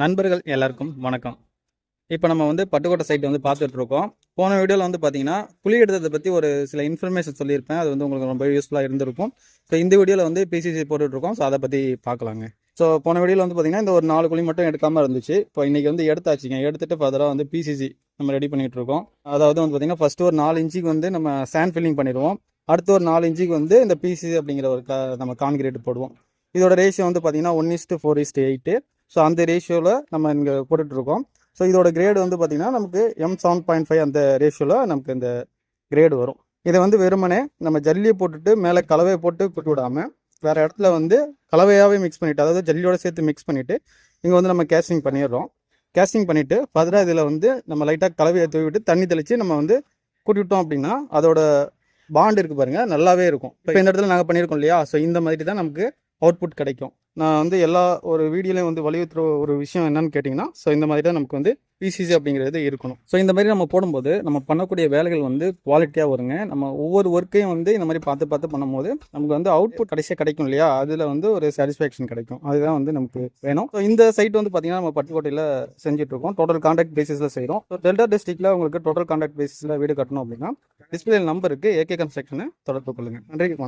நண்பர்கள் எல்லாருக்கும் வணக்கம். இப்போ நம்ம வந்து பட்டுக்கோட்டை சைட் வந்து பார்த்துட்டு இருக்கோம். போன வீடியோவில் வந்து பார்த்தீங்கன்னா புளி எடுத்ததை பற்றி ஒரு சில இன்ஃபர்மேஷன் சொல்லியிருப்பேன். அது வந்து உங்களுக்கு ரொம்ப யூஸ்ஃபுல்லாக இருந்திருக்கும். ஸோ இந்த வீடியோவில் வந்து பிசிசி போட்டுட்ருக்கோம் ஸோ அதை பற்றி பார்க்கலாங்க. ஸோ போன வீடியோவில் வந்து பார்த்தீங்கன்னா இந்த ஒரு நாலு குழி மட்டும் எடுக்காமல் இருந்துச்சு. இப்போ இன்றைக்கி வந்து எடுத்தாச்சுங்க. எடுத்துட்டு ஃபர்தராக வந்து பிசிசி நம்ம ரெடி பண்ணிகிட்டு இருக்கோம். அதாவது வந்து பார்த்தீங்கன்னா ஃபஸ்ட்டு ஒரு நாலு இன்ச்சுக்கு வந்து நம்ம சாண்ட் ஃபில்லிங் பண்ணிடுவோம். அடுத்து ஒரு நாலு இன்ச்சுக்கு வந்து இந்த பிசிசி அப்படிங்கிற ஒரு க நம்ம கான்கிரீட் போடுவோம். இதோட ரேஷியோ வந்து பார்த்தீங்கன்னா one is to four is to eight so அந்த ரேஷியோவில் நம்ம இங்கே போட்டுட்ருக்கோம். ஸோ இதோட கிரேடு வந்து பார்த்திங்கன்னா நமக்கு எம் செவன் பாயிண்ட் ஃபைவ் அந்த ரேஷியோவில் நமக்கு இந்த கிரேடு வரும். இதை வந்து வெறுமனே நம்ம ஜல்லியை போட்டுட்டு மேலே கலவையை போட்டு கொட்டி விடாமல் வேறு இடத்துல வந்து கலவையாகவே மிக்ஸ் பண்ணிவிட்டு அதாவது ஜல்லியோட சேர்த்து மிக்ஸ் பண்ணிவிட்டு இங்கே வந்து நம்ம கேஸ்டிங் பண்ணிடுறோம். கேஸ்டிங் பண்ணிவிட்டு ஃபர்தராக இதில் வந்து நம்ம லைட்டாக கலவையை தூவி விட்டு தண்ணி தெளித்து நம்ம வந்து கூட்டி விட்டோம் அப்படின்னா அதோட பாண்ட் இருக்குது பாருங்கள் நல்லாவே இருக்கும். இப்போ இந்த இடத்துல நாங்கள் பண்ணியிருக்கோம் இல்லையா? ஸோ இந்த மாதிரி தான் நமக்கு அவுட்புட் கிடைக்கும். நான் வந்து எல்லா ஒரு வீடியோலையும் வந்து வலியுறுத்துற ஒரு விஷயம் என்னன்னு கேட்டிங்கன்னா ஸோ இந்த மாதிரி தான் நமக்கு வந்து பிசிசி அப்படிங்கிறது இருக்கணும். ஸோ இந்த மாதிரி நம்ம போடும்போது நம்ம பண்ணக்கூடிய வேலைகள் வந்து குவாலிட்டியாக வருங்க. நம்ம ஒவ்வொரு ஒர்க்கையும் வந்து இந்த மாதிரி பார்த்து பார்த்து பண்ணும்போது நமக்கு வந்து அவுட்புட் கடைசியாக கிடைக்கும் இல்லையா? அதில் வந்து ஒரு சாட்டிஸ்ஃபேக்ஷன் கிடைக்கும். அதுதான் வந்து நமக்கு வேணும். ஸோ இந்த சைட் வந்து பார்த்தீங்கன்னா நம்ம பட்டுக்கோட்டையில் செஞ்சுட்ருக்கோம். டோட்டல் கான்ட்ராக்ட் பேசிஸில் செய்கிறோம் ஸோ டெல்டா டிஸ்ட்ரிக்டில் உங்களுக்கு டோட்டல் காண்டாக்ட் பேசிஸில் வீடு கட்டணும் அப்படின்னா டிஸ்பிளே நம்பருக்கு ஏகே கன்ஸ்ட்ரக்ஷனை தொடர்பு கொள்ளுங்கள் நன்றி வணக்கம்.